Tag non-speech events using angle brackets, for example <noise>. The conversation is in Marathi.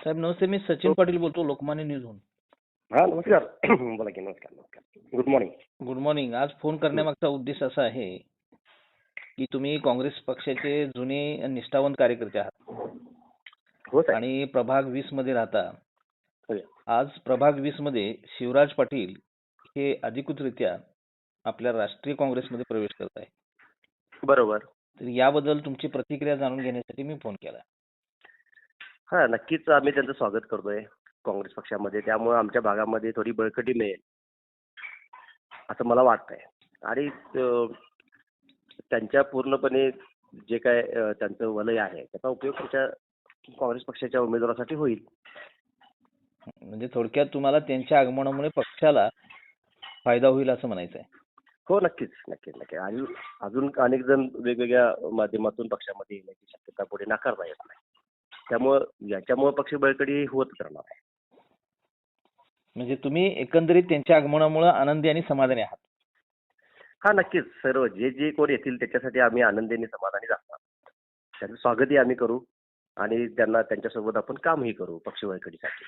साहेब नमस्ते. मी सचिन पाटील बोलतो लोकमान्य न्यूजहून हा नमस्कार. <clears throat> बोला की नमस्कार नमस्कार. गुड मॉर्निंग गुड मॉर्निंग आज फोन करण्यामागचा उद्देश असा आहे की तुम्ही काँग्रेस पक्षाचे जुने निष्ठावंत कार्यकर्ते आहात. हो आणि प्रभाग वीसमध्ये राहता. होय. आज प्रभाग वीसमध्ये शिवराज पाटील हे अधिकृतरित्या आपल्या राष्ट्रीय काँग्रेसमध्ये प्रवेश करत आहे बरोबर. तर याबद्दल तुमची प्रतिक्रिया जाणून घेण्यासाठी मी फोन केला. हा नक्कीच आम्ही त्यांचं स्वागत करतोय काँग्रेस पक्षामध्ये. त्यामुळे आमच्या भागामध्ये थोडी बळकटी मिळेल असं मला वाटतंय. आणि अं, त्यांच्या पूर्णपणे जे काय अं, त्यांचं वलय आहे त्याचा उपयोग त्यांच्या काँग्रेस पक्षाच्या उमेदवारासाठी होईल. म्हणजे थोडक्यात तुम्हाला त्यांच्या आगमनामुळे पक्षाला फायदा होईल असं म्हणायचं आहे हो नक्कीच नक्कीच नक्की आणि अजून अनेक जण वेगवेगळ्या माध्यमातून पक्षामध्ये येण्याची शक्यता पुढे नाकारता येत नाही. त्यामुळं याच्यामुळे पक्ष बळकटी होतच राहणार आहे. म्हणजे तुम्ही एकंदरीत त्यांच्या आगमनामुळे आनंदी आणि समाधानी आहात. हा नक्कीच. सर्व जे जे कोण येतील त्याच्यासाठी आम्ही आनंदीने समाधानी असणार त्यांचं स्वागतही आम्ही करू आणि त्यांना त्यांच्यासोबत आपण कामही करू पक्ष बळकटीसाठी